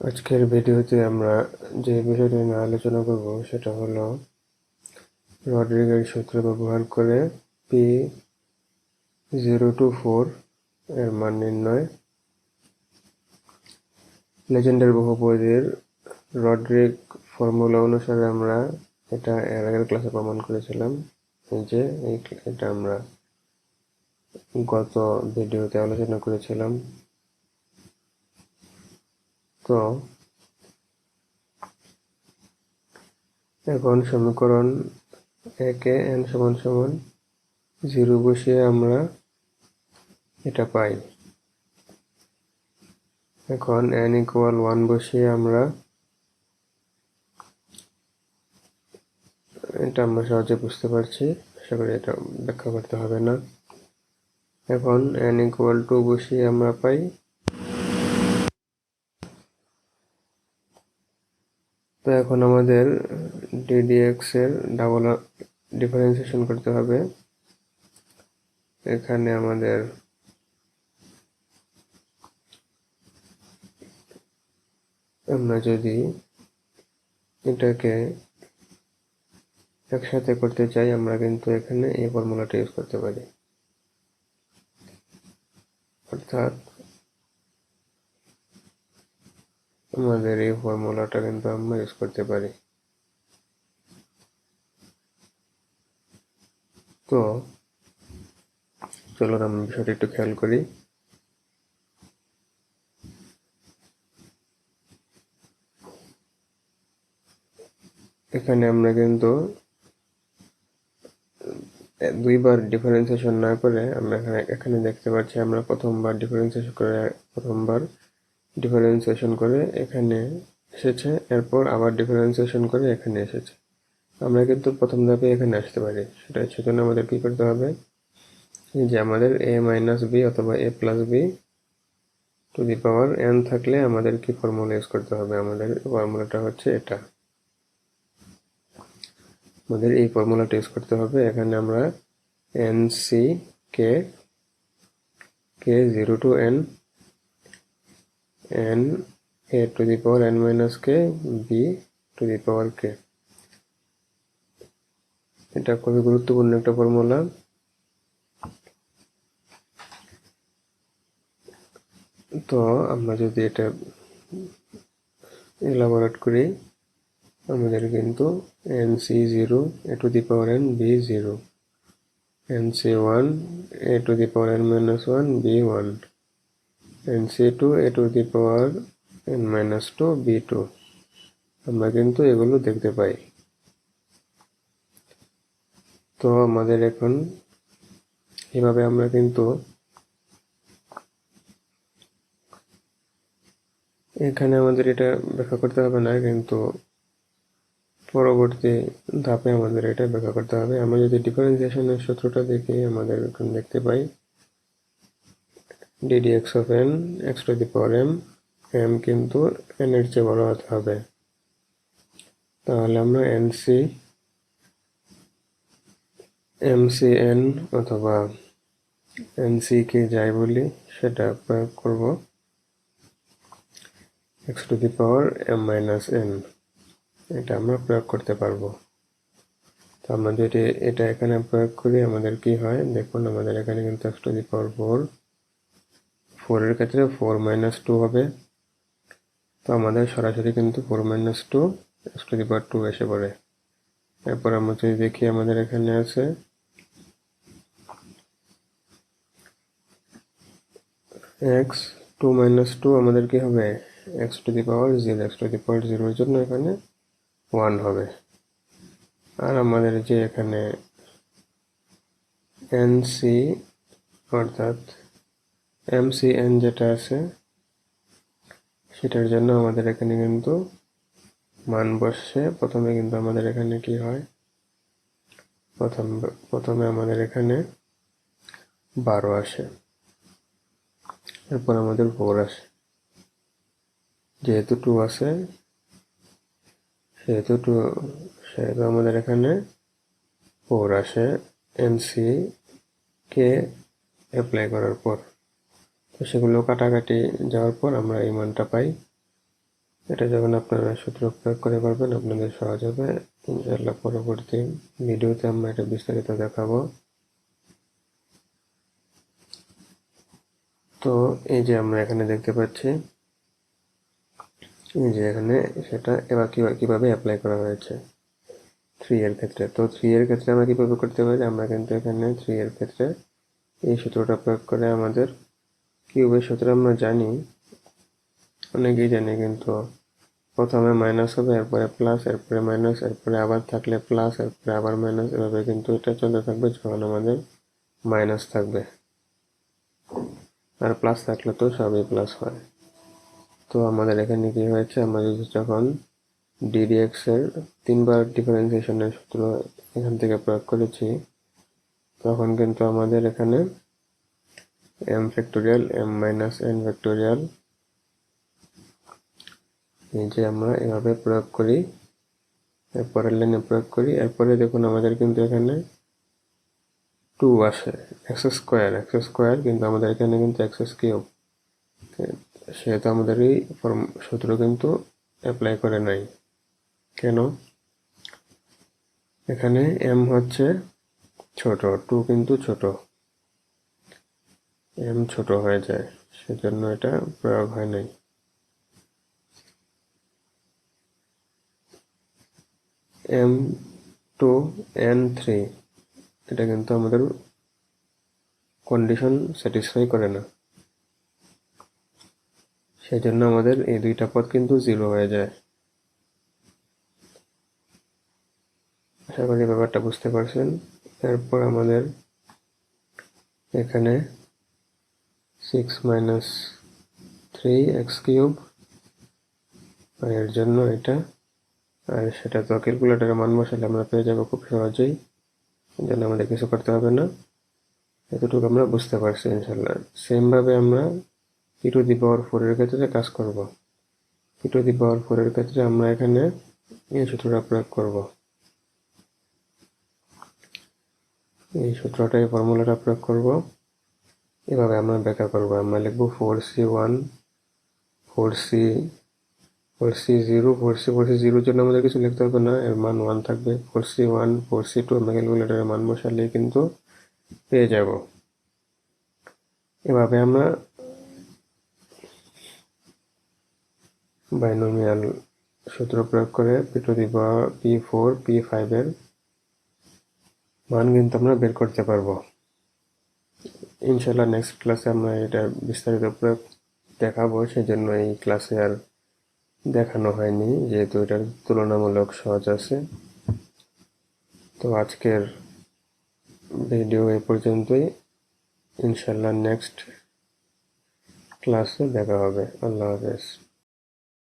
আজকের ভিডিওতে আমরা যে বিষয়টি নিয়ে আলোচনা করব, সেটা হলো রড্রিগের সূত্র ব্যবহার করে পি জিরো টু ফোর এর মান নির্ণয়। লেজেন্ডার বহুপদীর রড্রিগ ফর্মুলা অনুসারে আমরা এটা এর আগের ক্লাসে প্রমাণ করেছিলাম যে এটা আমরা গত ভিডিওতে আলোচনা করেছিলাম। তো এখন সমীকরণ একে এন সমান সমান জিরো বসিয়ে আমরা এটা পাই। এখন এন ইকুয়াল ওয়ান বসিয়ে আমরা এটা আমরা সহজে বুঝতে পারছি। আশা করি এটা ব্যাখ্যা করতে হবে না। এখন এন ইকুয়াল টু বসিয়ে আমরা পাই এখন আমাদের ডিডিএক্স এর ডাবল ডিফারেন্সিয়েশন করতে হবে। এখানে আমাদের আমরা যদি এটাকে একসাথে করতে চাই, আমরা কিন্তু এখানে এই ফর্মুলাটা ইউজ করতে পারি। অর্থাৎ আমাদের এই ফর্মুলাটা কিন্তু আমরা ইউজ করতে পারি। তো চলুন আমরা বিষয়টা একটু খেয়াল করি। এখানে আমরা কিন্তু দুইবার ডিফারেন্সিয়েশন না করে আমরা এখানে এখানে দেখতে পাচ্ছি আমরা প্রথমবার ডিফারেন্সিয়েশন করে প্রথমবার ডিফারেন্সিয়েশন করে এখানে এসেছে, এরপর আবার ডিফারেন্সিয়েশন করে এখানে এসেছে। আমরা কিন্তু প্রথম ধাপে এখানে আসতে পারি। সেটা সেজন্য আমাদের কী করতে হবে? যে আমাদের এ মাইনাস বি অথবা A plus B to the power N থাকলে আমাদের কি ফর্মুলা ইউজ করতে হবে? আমাদের ফর্মুলাটা হচ্ছে এটা। আমাদের এই ফর্মুলাটা ইউজ করতে হবে। এখানে আমরা N C K K zero to N N A to the power N minus K B to the power K এটা খুবই গুরুত্বপূর্ণ একটা ফর্মুলা তো আমরা যদি এটা এলাবোরেট করি, আমাদের কিন্তু N C zero A to the power N B zero N C one A to the power N minus one B one two A to the power N minus two B two আমরা কিন্তু এগুলো দেখতে পাই। তো আমাদের এখন এভাবে আমরা কিন্তু এখানে আমাদের এটা ব্যাখ্যা করতে হবে না, কিন্তু পরবর্তী ধাপে আমাদের এটা ব্যাখ্যা করতে হবে। আমরা যদি ডিফারেন্সিয়েশনের সূত্রটা দেখি, আমাদের এখন দেখতে পাই D D X of N X to the power M M কিন্তু এন এর চেয়ে বড় হতে হবে। তাহলে আমরা N C M C N অথবা এন সি কে যাই বলি, সেটা প্রয়োগ করব। X to the power M minus N এটা আমরা প্রয়োগ করতে পারব। তো আমরা যদি এটা এখানে প্রয়োগ করি, আমাদের কি হয়? দেখুন, আমাদের এখানে কিন্তু X to the power four ফোরের ক্ষেত্রে ফোর মাইনাস টু হবে। তো আমাদের সরাসরি কিন্তু four minus two X to the power two এসে পড়ে। এরপর আমরা যদি দেখি আমাদের এখানে আছে এক্স টু মাইনাস টু আমাদের কি হবে? X to the power zero X to the power জিরোর জন্য এখানে ওয়ান হবে। আর আমাদের যে এখানে এন সি অর্থাৎ এম সি এন যেটা আছে, সেটার জন্য আমাদের এখানে কিন্তু মান বসছে। প্রথমে কিন্তু আমাদের এখানে কি হয়? প্রথম, প্রথমে আমাদের এখানে বারো আসে। এরপর আমাদের ফোর আসে। যেহেতু টু আছে, সেহেতু টু সেহেতু আমাদের এখানে ফোর আসে। এনসি কে অ্যাপ্লাই করার পর। তো সেগুলো কাটাকাটি যাওয়ার পর আমরা এই মানটা পাই। এটা যখন আপনারা সূত্র প্রয়োগ করে পারবেন, আপনাদের সহজ হবে। ইনশাআল্লাহ পরবর্তী ভিডিওতে আমরা এটা বিস্তারিত দেখাবো। তো এই যে আমরা এখানে দেখতে পাচ্ছি, এই যে এখানে সেটা এবার কীভাবে অ্যাপ্লাই করা হয়েছে থ্রি এর ক্ষেত্রে। তো থ্রি এর ক্ষেত্রে আমরা কীভাবে করতে পারি? আমরা কিন্তু এখানে থ্রি এর ক্ষেত্রে এই সূত্রটা প্রয়োগ করে আমাদের কিউবের সূত্র আমরা জানি, অনেকেই জানি কিন্তু প্রথমে মাইনাস হবে, এরপরে প্লাস এরপরে মাইনাস এরপরে আবার থাকলে প্লাস এরপরে আবার মাইনাস এভাবে কিন্তু এটা চলতে থাকবে যখন আমাদের মাইনাস থাকবে। আর প্লাস থাকলে তো সবই প্লাস হয়। তো আমাদের এখানে কি হয়েছে, আমরা যদি যখন ডিডিএক্স এর তিনবার ডিফারেন্সিয়েশনের সূত্র এখান থেকে প্রয়োগ করেছি, তখন কিন্তু আমাদের এখানে M factorial M minus N factorial এই যে আমরা এভাবে প্রয়োগ করি। এরপরের লাইনে প্রয়োগ করি। এরপরে দেখুন আমাদের কিন্তু এখানে টু আসে। এক্স স্কোয়ার এক্স স্কোয়ার কিন্তু আমাদের এখানে কিন্তু এক্স কিউব সেহেতু আমাদের এই ফর্ম সূত্র কিন্তু অ্যাপ্লাই করে নাই। কেন? এখানে এম হচ্ছে ছোট। টু কিন্তু ছোট। এম ছোট হয়ে যায়, সেজন্য এটা প্রয়োগ হয় নাই। এম টু এন থ্রি এটা কিন্তু আমাদের কন্ডিশন স্যাটিসফাই করে না। সেই জন্য আমাদের এই দুইটা পদ কিন্তু জিরো হয়ে যায়। আশা করি ব্যাপারটা বুঝতে পারছেন। এরপর আমাদের এখানে six minus three X cube এর জন্য এটা, আর সেটা তো ক্যালকুলেটারে মান বসালে আমরা পেয়ে যাব খুব সহজেই। জন্য আমাদের কিছু করতে হবে না। এতটুকু আমরা বুঝতে পারছি ইনশাল্লাহ সেমভাবে আমরা পি টু দি পাওয়ার ফোরের ক্ষেত্রে কাজ করব। পি টু দি পাওয়ার ফোরের ক্ষেত্রে আমরা এখানে এই সূত্রটা প্রয়োগ করব। এই সূত্রটা এই ফর্মুলাটা প্রয়োগ করব। এভাবে আমরা ব্যাখ্যা করব। আমরা লিখব four C one four C four C zero four C four C জিরোর জন্য আমাদের কিছু লিখতে হবে না, এর মান ওয়ান থাকবে। Four C one four C two আমরা ক্যালকুলেটারের মান বসালেই কিন্তু পেয়ে যাব। এভাবে আমরা বাইনোমিয়াল সূত্র প্রয়োগ করে P to the power P four P ফাইভের মান কিন্তু আমরা বের করতে পারব। ইনশাল্লাহ নেক্সট ক্লাসে আমরা এটা বিস্তারিত দেখাবো দেখাবো, সেজন্য এই ক্লাসে আর দেখানো হয়নি, যেহেতু এটার তুলনামূলক সহজ আছে। তো আজকের ভিডিও এ পর্যন্তই। ইনশাল্লাহ নেক্সট ক্লাসে দেখা হবে। আল্লাহ হাফেজ।